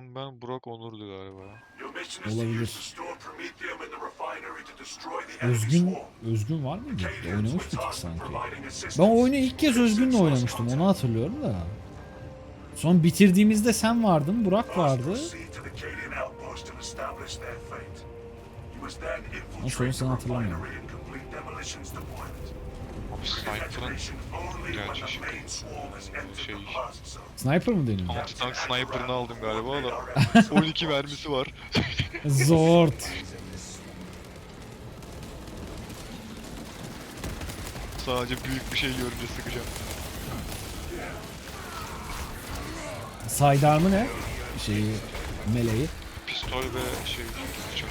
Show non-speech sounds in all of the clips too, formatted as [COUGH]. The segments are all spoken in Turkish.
Ben Burak Onur'du galiba. Olabilir. Özgün. Özgün var mıydı? Oynamıştık sanki. Ben oyunu ilk kez Özgün'le oynamıştım onu hatırlıyorum da. Son bitirdiğimizde sen vardın, Burak vardı. Ama the sonrasını hatırlamıyorum. Sniper'ın gerçi the şey-. Sniper mı deniyor? anti-tank sniper'ını aldım galiba da [LAUGHS] 12 mermisi var. Zort. Sadece büyük bir şey görünce sıkacağım. Sidearm'ı ne? Şeyi, meleği. Pistol ve şey bıçak.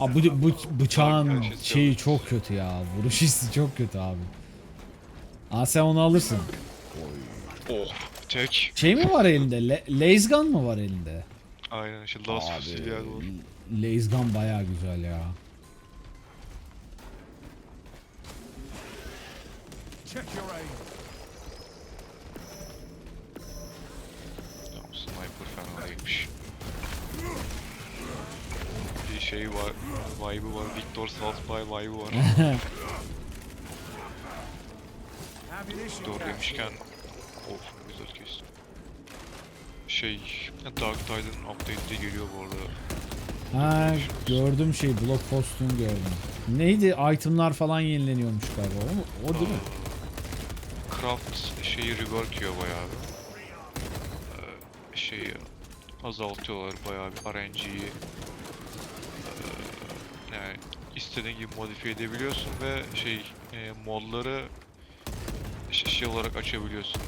Abi bu, bu bıçağın şeyi çok kötü ya. Vuruş hissi çok kötü abi. Aa sen onu alırsın. Oh tek. Şey mi var elinde? Le laser gun mı var elinde? Aynen işte Last Fusil. Laser gun baya güzel ya. Check your aim. Şey var, vibe'ı var, Victor Southby vibe'ı var. Cache demişken, of güzel kestim. Şey, Dark Tide'ın update'de geliyor bu arada. Ha gördüm şey blog postunu gördüm. Neydi itemlar falan yenileniyormuş galiba o, o değil mi? Craft şeyi rework yiyor bayağı bir. Ee, şeyi azaltıyorlar bayağı bir RNG'yi. İstediğin gibi modifiye edebiliyorsun ve şey e, modları şey, olarak açabiliyorsun.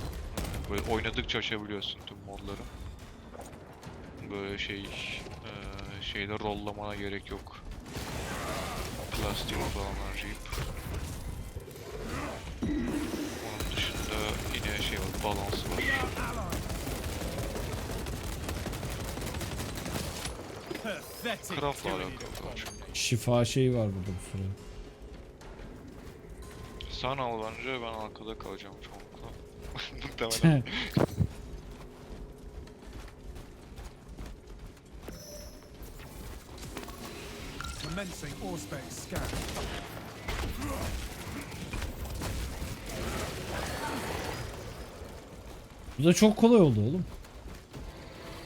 Böyle oynadıkça açabiliyorsun tüm modları. Böyle şey e, şeyde rollamana gerek yok. Plastik falan harcayıp. Onun dışında yine şey var, balansı var. Craft'la alakalı. Şifa şeyi var burada bir sürü. Sen al bence ben arkada kalacağım çoğunlukla. [LAUGHS] Muhtemelen. Commencing Auspex scan. Bu da çok kolay oldu oğlum.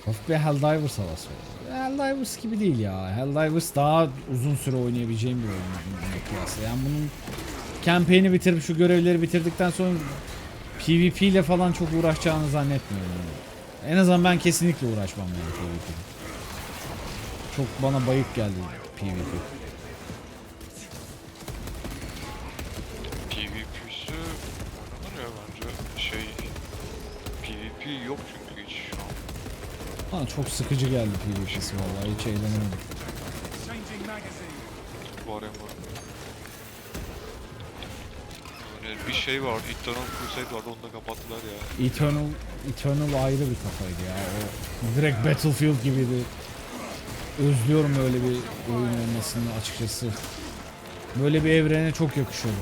Hafif bir Helldivers havası oldu. Helldivers gibi değil ya. Helldivers daha uzun süre oynayabileceğim bir oyun kıyasla. Yani bunun campaign'i bitirip şu görevleri bitirdikten sonra PvP ile falan çok uğraşacağını zannetmiyorum. Yani. En azından ben kesinlikle uğraşmam yani PvP. Çok bana bayık geldi PvP. Çok sıkıcı geldi PvP'si vallahi hiç eğlenemedim. Var en var. Yani bir şey var, Eternal Crusade vardı onu da kapattılar ya. Eternal Eternal ayrı bir kafaydı ya. O direkt Battlefield gibiydi. Özlüyorum öyle bir oyun olmasını açıkçası. Böyle bir evrene çok yakışıyordu.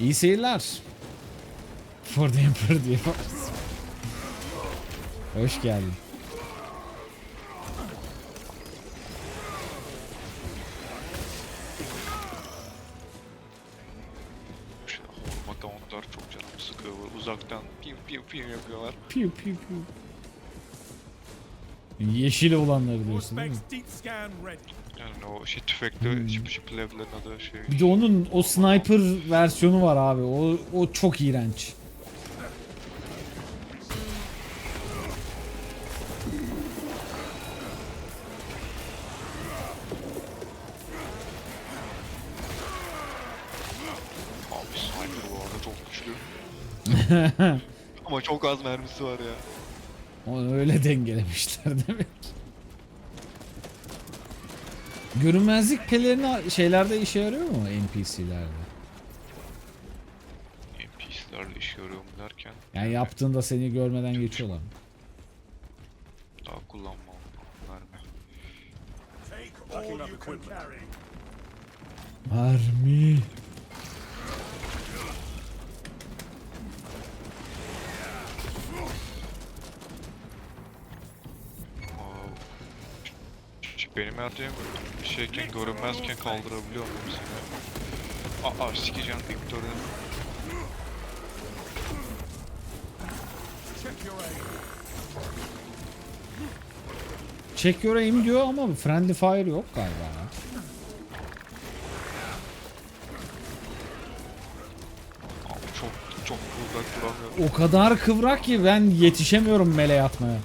İyi seyirler. For the Emperor varız. Hoş geldin. Horma Gauntlar çok canımı sıkıyor. Uzaktan piu piu piu yapıyorlar. Piu piu piu. Yeşil olanları diyorsun değil mi? Yani o şey tüfekli Hmm. şıp şıp levlerin adı şey. Bir de onun o sniper versiyonu var abi. O o çok iğrenç. Abi sniper bu arada çok güçlü. [LAUGHS] Ama çok az mermisi var ya. Onu öyle dengelemişler [LAUGHS] demek. Görünmezlik pelerini şeylerde işe yarıyor mu NPC'lerde? NPC'lerle iş görüyorum derken Yani yaptığında seni görmeden geçiyorlar. mı? daha kullanmam mermi. Erdiğim şeyken görünmezken kaldırabiliyor muyum seni? Aa sikeceğim Victor'u. Check your aim. Diyor ama friendly fire yok galiba. Abi çok çok uzak duramıyorum. O kadar kıvrak ki ben yetişemiyorum mele atmaya.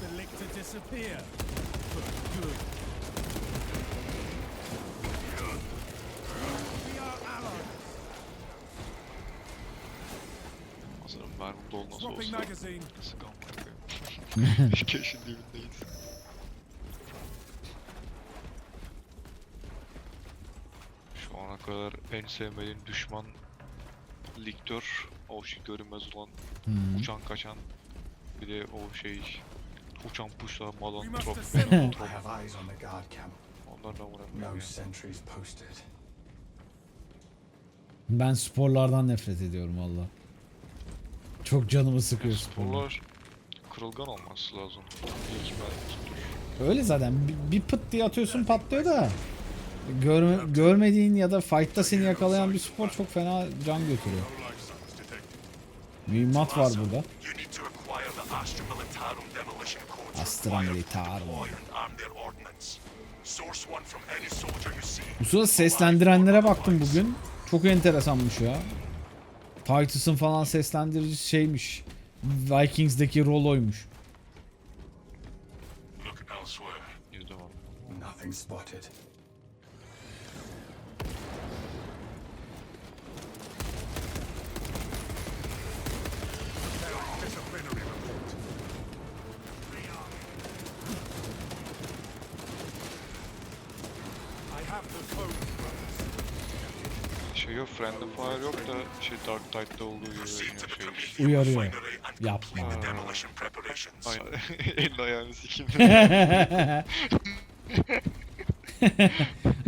The lictor disappear. For good. We are allies. Hazırım mermi dolu nasıl olsa. magazine. Sıkan [LAUGHS] bakıyor. Keşin dibindeyiz. Şu ana kadar en sevmediğim düşman Liktör, o şey görünmez olan Hmm. uçan kaçan bir de o şey uçan puşlar malan trop yani. Ben sporlardan nefret ediyorum valla. Çok canımı sıkıyor sporlar. Sporlar kırılgan olması lazım. Öyle zaten bir, bir pıt diye atıyorsun patlıyor da. Görme, görmediğin ya da fight'ta seni yakalayan bir spor çok fena can götürüyor. Mühimmat var burada. You see. Bu sırada seslendirenlere baktım bugün. Çok enteresanmış ya. Titus'ın falan seslendiricisi şeymiş. Vikings'deki Rollo'ymuş. Nothing spotted. Şey yok, Friendly Fire yok da şey Dark Tide'da olduğu gibi şey. Uyarıyor. Yapma. preparations. Aynen. [LAUGHS] Elini ayağını sikeyim. [LAUGHS]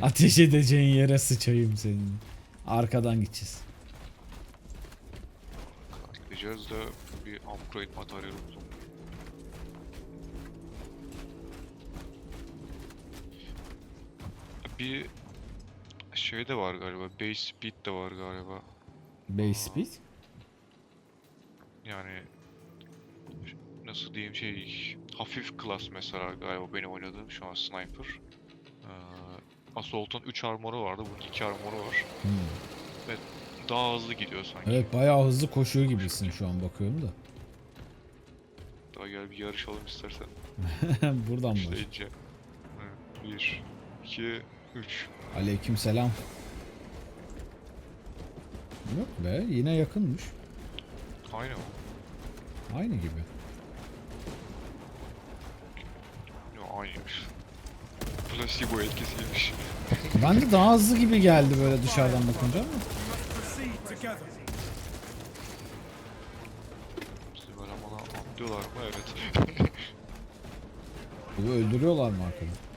Ateş edeceğin yere sıçayım senin. Arkadan gideceğiz. Gideceğiz de bir upgrade materyal buldum. Bir şey de var galiba. Base speed de var galiba. Base speed. Yani nasıl diyeyim şey hafif klas mesela galiba benim oynadığım şu an sniper. Ee, Assault'un 3 armoru vardı. Bunun 2 armoru var. Hmm. Daha hızlı gidiyor sanki. Evet bayağı hızlı koşuyor gibisin şu an bakıyorum da. Daha gel bir yarışalım istersen. [LAUGHS] Buradan mı? İşleyince. Evet, 1, 2, 3. Aleyküm selam. Yok be yine yakınmış. Aynı mı? Aynı gibi. Yok aynıymış. Placebo etkisiymiş. [LAUGHS] Ben de daha hızlı gibi geldi böyle dışarıdan bakınca ama. Bizi böyle bana atlıyorlar mı? Evet. Bu öldürüyorlar mı arkada?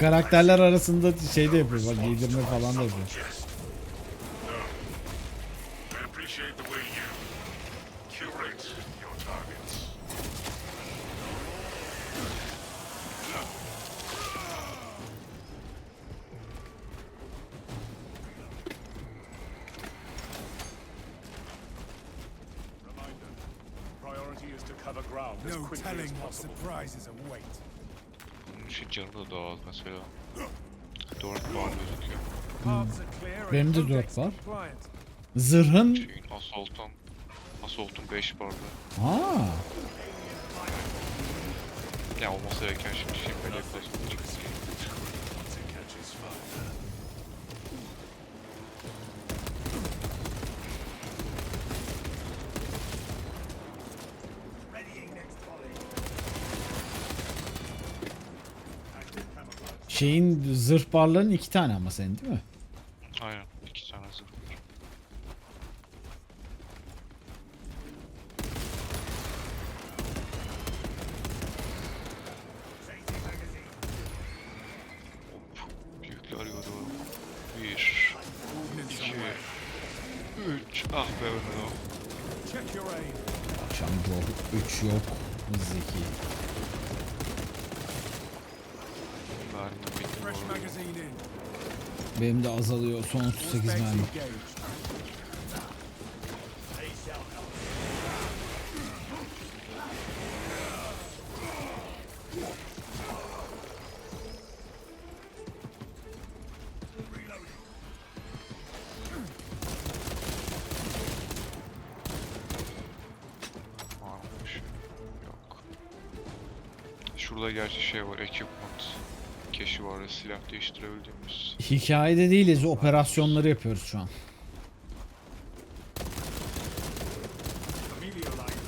Karakterler arasında şey de yapıyor bak giydirme falan da yapıyor. Benim de codex dört var. compliant. Zırhın Şeyin Assault'tan Assault'un 5 barda. Ha. Ya olması gereken şimdi şey böyle yapıyorsun. Şeyin zırh barların iki tane ama senin değil mi? Aynen. iki tane zırh var. Hop. Büyükler görüyorum. Bir. iki, Üç. Ah be ölmedi o. Check your aim. Şambo 3 yok. Zeki. Benim de azalıyor. Son 38 Specs mermi. Değiştirebildiğimiz. Hikayede değiliz. Operasyonları yapıyoruz şu an. Line.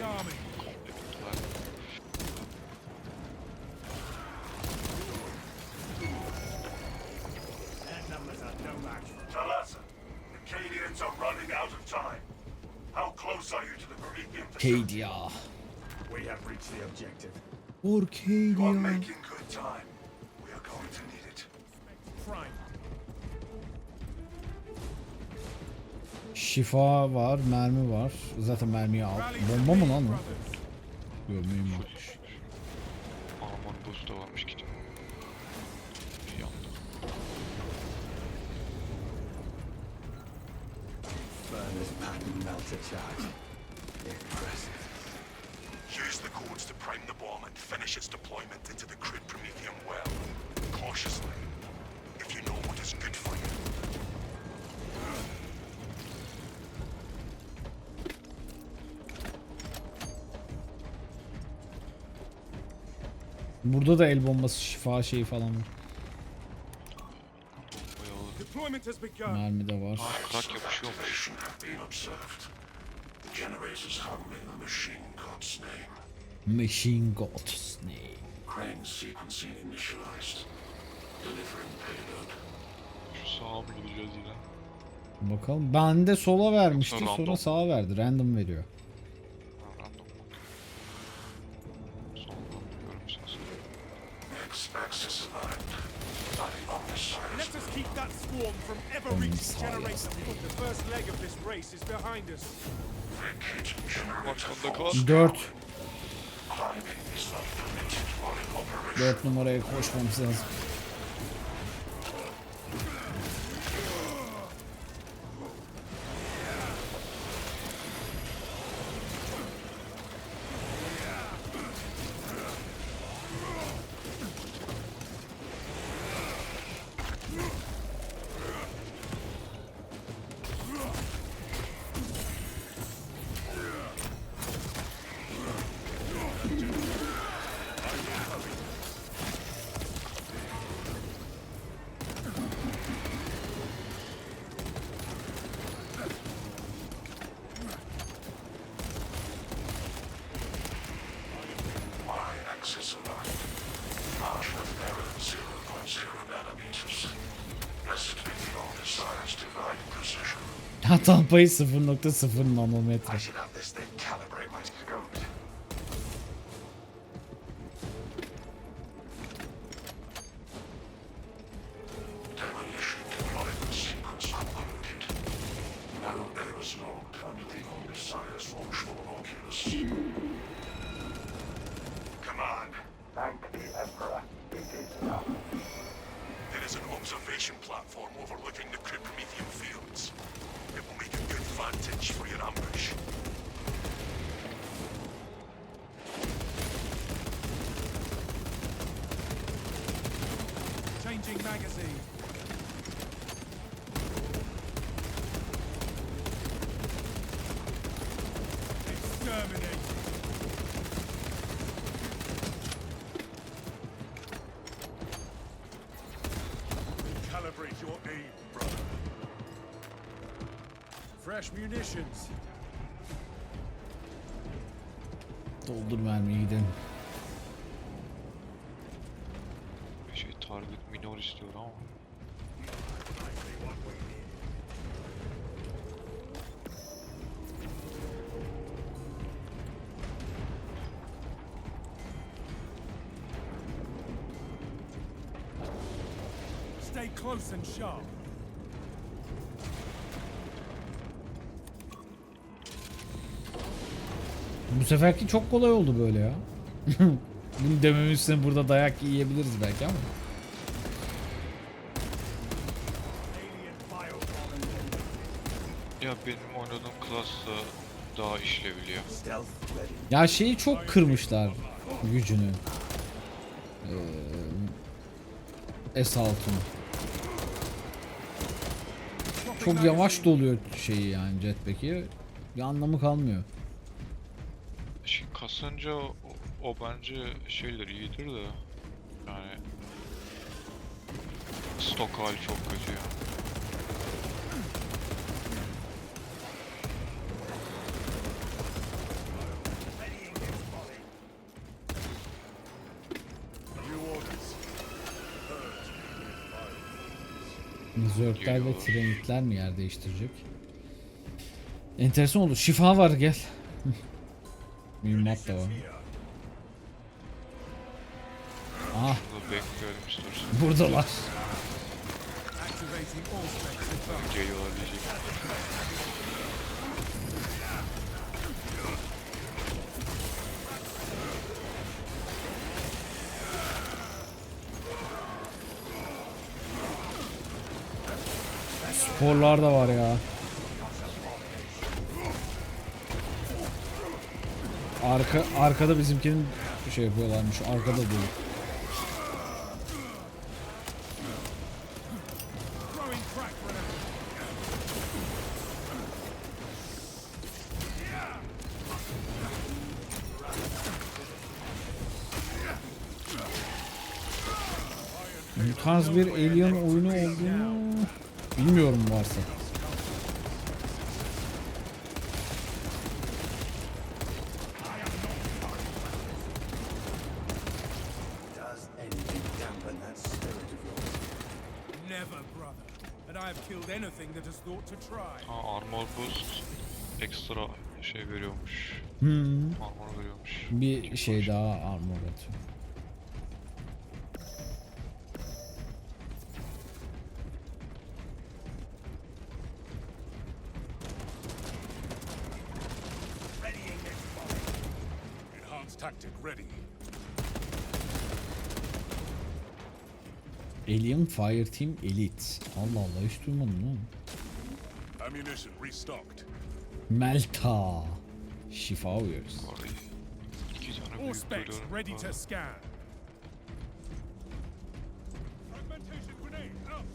Rearming. Komplementler. Talassa, the Cadians Şifa var, mermi var. Zaten mermiyi al. Bomba mı lan o? Görmeyeyim varmış. Armor boost da varmış. Impressive. Use the codes to prime the bomb and finish its deployment into the Burada da el bombası, şifa şeyi falan var. Bombayı alır. Deployment has begun. Mermi de var. Krak yapışıyormuş. machine god's name. Crane sequencing initialized. Delivering payload. Şu sağa mı gideceğiz yine? Bakalım. Ben de sola vermişti. Sonra random. sağa verdi. Random veriyor. From ever reaching generator. The first leg of this race is behind us. Arkanda kal. 4. climbing is not permitted while in operation. 4 numaraya koşmamız lazım. Hata payı 0.0 nanometre. Fresh munitions. Doldur mermiyi gidelim. Şey target minor istiyor ama. Stay close and sharp. Bu seferki çok kolay oldu böyle ya. [LAUGHS] Bunu dememizsen burada dayak yiyebiliriz belki ama. Ya benim oynadığım klas da daha işlevli ya. Ya şeyi çok kırmışlar gücünü. Ee, S6'ın. Çok yavaş doluyor şeyi yani jetpack'i. Bir anlamı kalmıyor. Kasınca o, o bence şeyler iyidir de yani stok hali çok kötü ya. Zörkler ve Tyrannitler mi yer değiştirecek? Enteresan oldu. Şifa var gel. Mühimmat da var. Ah Burada bekliyorum istiyorsan. buradalar. Geliyorlar diyecek. Sporlar da var ya. Arka arkada bizimkinin şey yapıyorlarmış. Arkada değil. Bu tarz bir Alien oyunu olduğunu bilmiyorum varsa. Hmm. Armor veriyormuş. Bir şey daha armor atıyor. Alien Fireteam Elite. Allah Allah hiç duymadım lan. Melta. Şifa uyuyoruz. Bu arada iki tane All büyük specs bölüyorum. ready to scan. Fragmentation grenade out.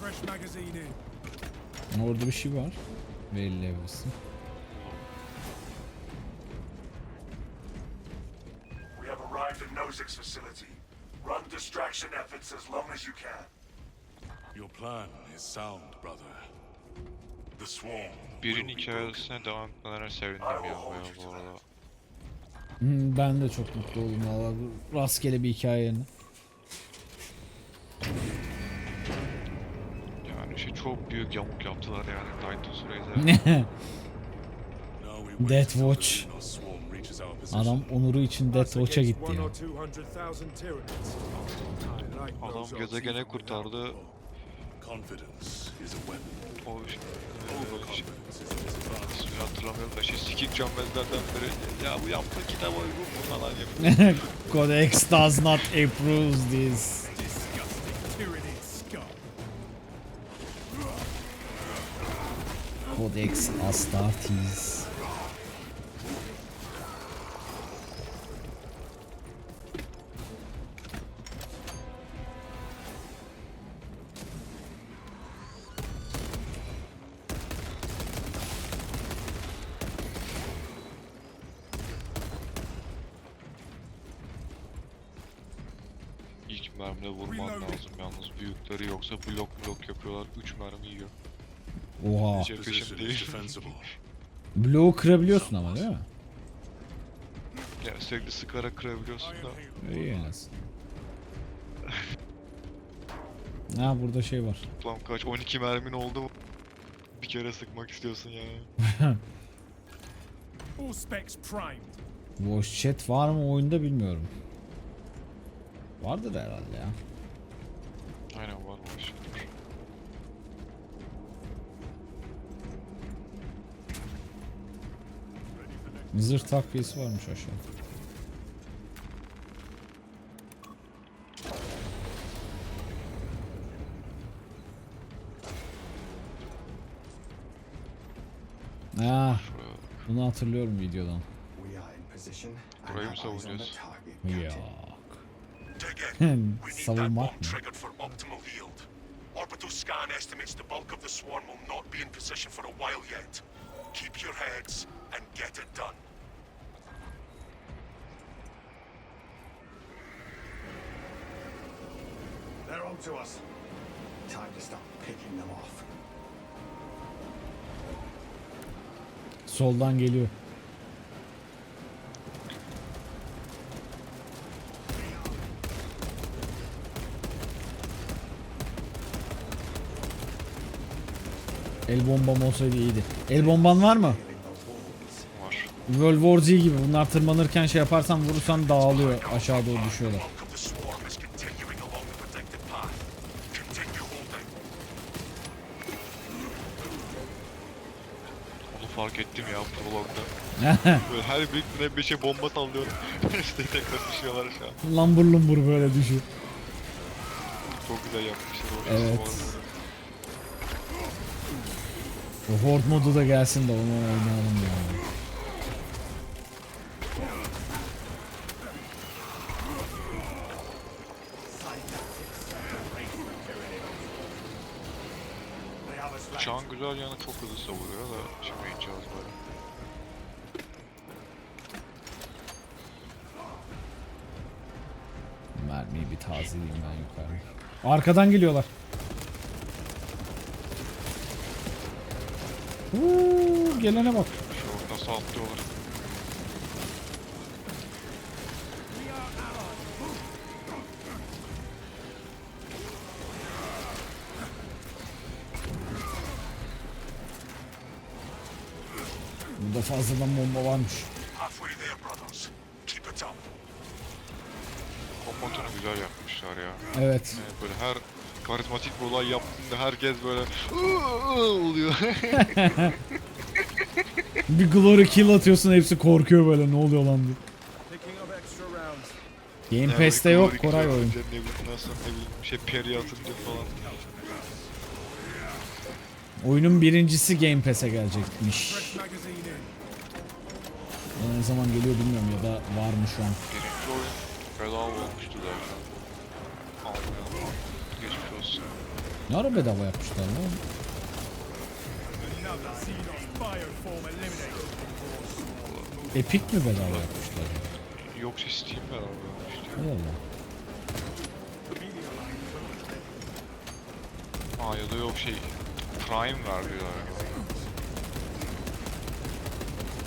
Fresh magazine in. Orada bir şey var. Belirleyebilirsin. We Birin hikayesine devam etmelerine sevindim ya bayağı bu arada. Hmm, Ben de çok mutlu oldum valla. Rastgele bir hikaye yerine. Yani şey çok büyük yamuk yaptılar yani Titus [LAUGHS] wait Death Watch. Adam onuru için Death Watch'a gitti ya. Adam gezegene kurtardı. Confidence is a weapon. O şey, hatırlamıyorum da şey Sikik Canvezler'den biri ya bu yaptığı kitap uygun mu falan yapıyor. [LAUGHS] Codex does not approve this. Codex Astartes. İlk mermide vurman lazım yalnız büyükleri yoksa blok blok yapıyorlar 3 mermi yiyor. Oha. Değil. Bloğu kırabiliyorsun ama değil mi? yani sürekli sıkarak kırabiliyorsun da. İyi en. Ha burada şey var. Toplam kaç 12 mermin oldu mu? Bir kere sıkmak istiyorsun yani. All specs primed. Voice chat var mı oyunda bilmiyorum. Vardır herhalde ya. Aynen var var. Zırh takviyesi varmış aşağıda. Ah, bunu hatırlıyorum videodan. Burayı mı savunuyoruz? target, Savunmak bomb mı? triggered for optimal yield. Orbital scan estimates the bulk of the swarm will not be in position for a while yet. Keep your heads and get it done. They're on to us. Time to start picking them off. Soldan geliyor. El bombam olsaydı iyiydi. El bomban var mı? var. World War Z gibi bunlar tırmanırken şey yaparsan vurursan dağılıyor aşağı doğru düşüyorlar. Onu fark ettim ya prologda. [LAUGHS] Böyle her birine bir şey bomba sallıyorum. [LAUGHS] işte tekrar düşüyorlar aşağı. Lambur lumbur böyle düşüyor. Çok güzel yapmışlar Evet. resmi O Horde modu da gelsin de onu oynayalım ya. They have us flanked. Uçağın güzel yanı çok hızlı savuruyor da şimdi ineceğiz böyle. Mermiyi bir tazeleyeyim ben yukarı. Arkadan geliyorlar. Gelene bak. Şu nasıl atlıyorlar. Burada fazladan bomba varmış. Kombatını güzel yapmışlar ya. Evet. Yani böyle her karizmatik bir olay yaptığında herkes böyle oluyor. [LAUGHS] Bir glory kill atıyorsun hepsi korkuyor böyle ne oluyor lan diye. Game Pass'te yok Koray oyun. Ne bileyim nasıl ne bileyim şey peri atınca falan. Oyunun birincisi Game Pass'e gelecekmiş. Ama Ne zaman geliyor bilmiyorum ya da var mı şu an. Birinci oyun bedava olmuştu zaten. Almayalım. Geçmiş olsun. Ne ara bedava yapmışlar lan? Epic mi bedava yapmışlar? Yok Steam bedava olmuştu. Allah Allah. Aa ya da yok şey Prime verdiler.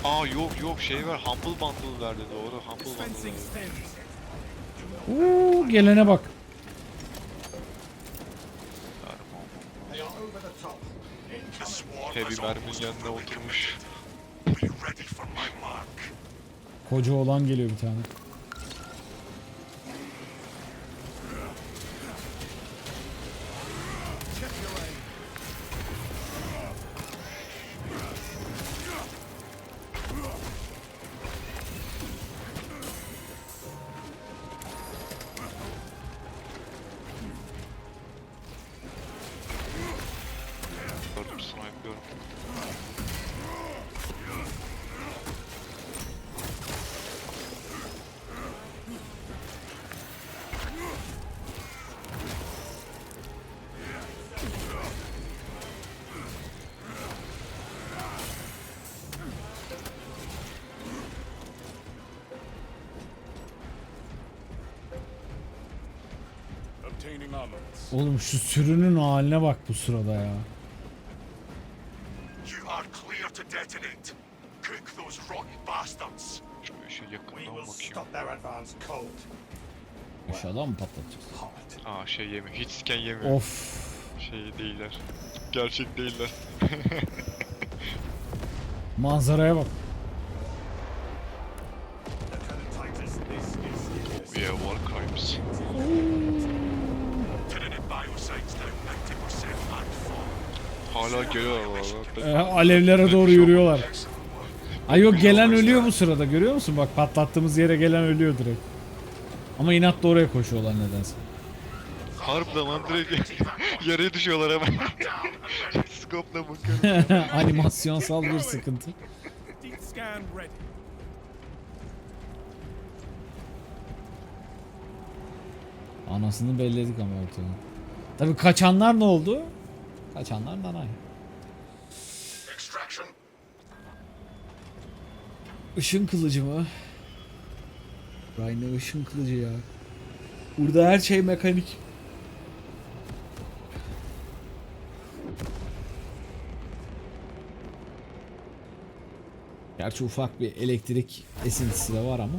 Aa yok yok şey ver Humble Bundle verdi doğru Humble Bundle verdi. Uuu gelene bak. They are over the top. The swarm Heavy merminin yanına oturmuş. Koca olan geliyor bir tane. Oğlum şu sürünün haline bak bu sırada ya. You are clear to detonate. Cook those rotten bastards. Şey We yakından bakayım. mı patlatacağız? Aa şey yemiyor. Hiç sken yemiyor. Of. Şey değiller. Gerçek değiller. [LAUGHS] Manzaraya bak. Geliyorlar valla. Ee, alevlere doğru yürüyorlar. Ay yok gelen ölüyor bu sırada görüyor musun? Bak patlattığımız yere gelen ölüyor direkt. Ama inatla oraya koşuyorlar nedense. Harbiden lan direkt [LAUGHS] yere düşüyorlar hemen. [LAUGHS] Scope'la bakıyorum. [LAUGHS] Animasyonsal bir sıkıntı. Anasını belledik ama ortaya. Tabi kaçanlar ne oldu? Kaçanlar nanay. Işın kılıcı mı? Rhino ışın kılıcı ya. Burada her şey mekanik. Gerçi ufak bir elektrik esintisi de var ama.